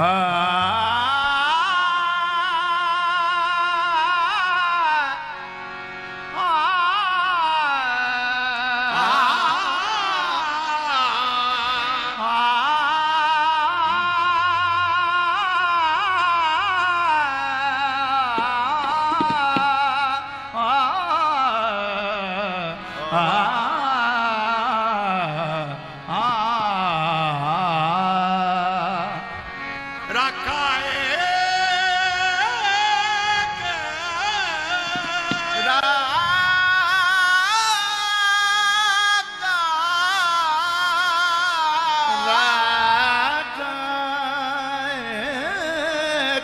Ah.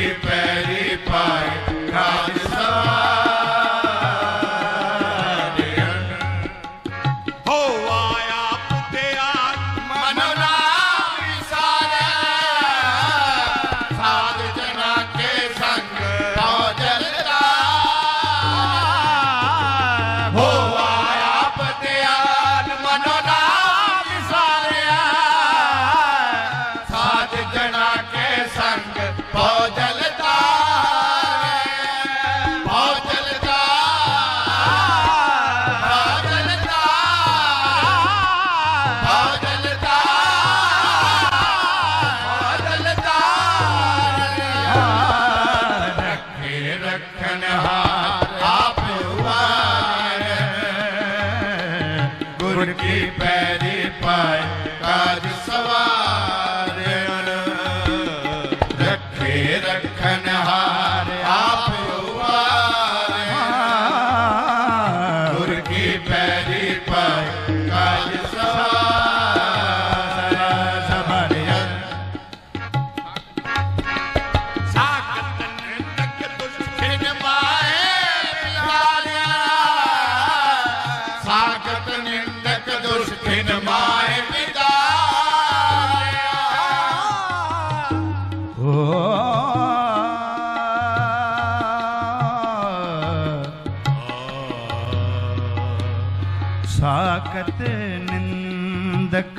ਪੈਰੀ ਪਾਏ। ਰਖਨਹਾਰ ਆਪੇ ਉਵਾਰ ਗੁਰ ਕੀ साकत निंदक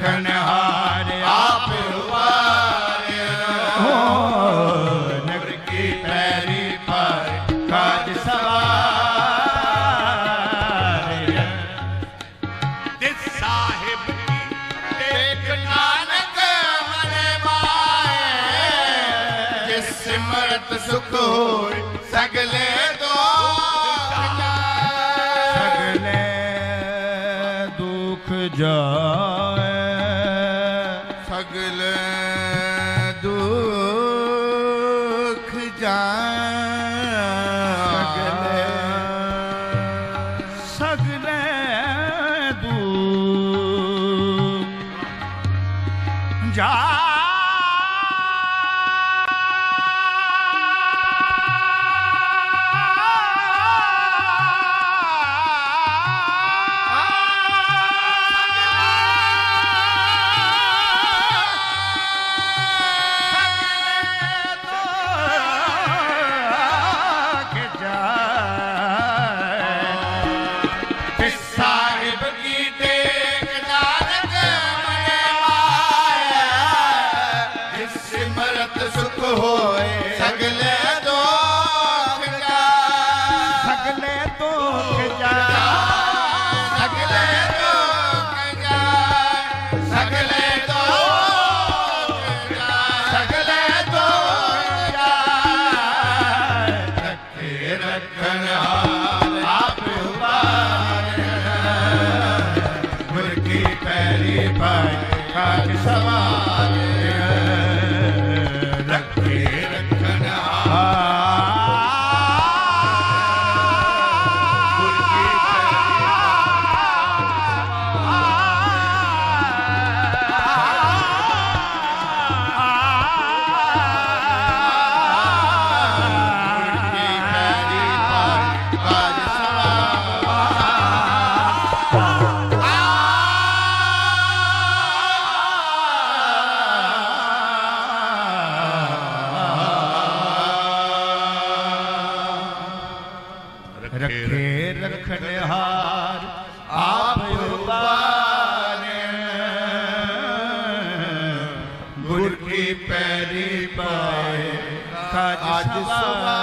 ਲਖਨਹਾਰ ਆਪ ਹੁਵਾਰਿਆ ਸਾਹਿਬ ਦੇਖ ਨਾਨਕ ਮਨ ਮਾਏ। ਅਗਲ ਦੁਖ ਜਾਣ ਸਗਲੇ ਸਗਲੇ सुख होए। आज सवा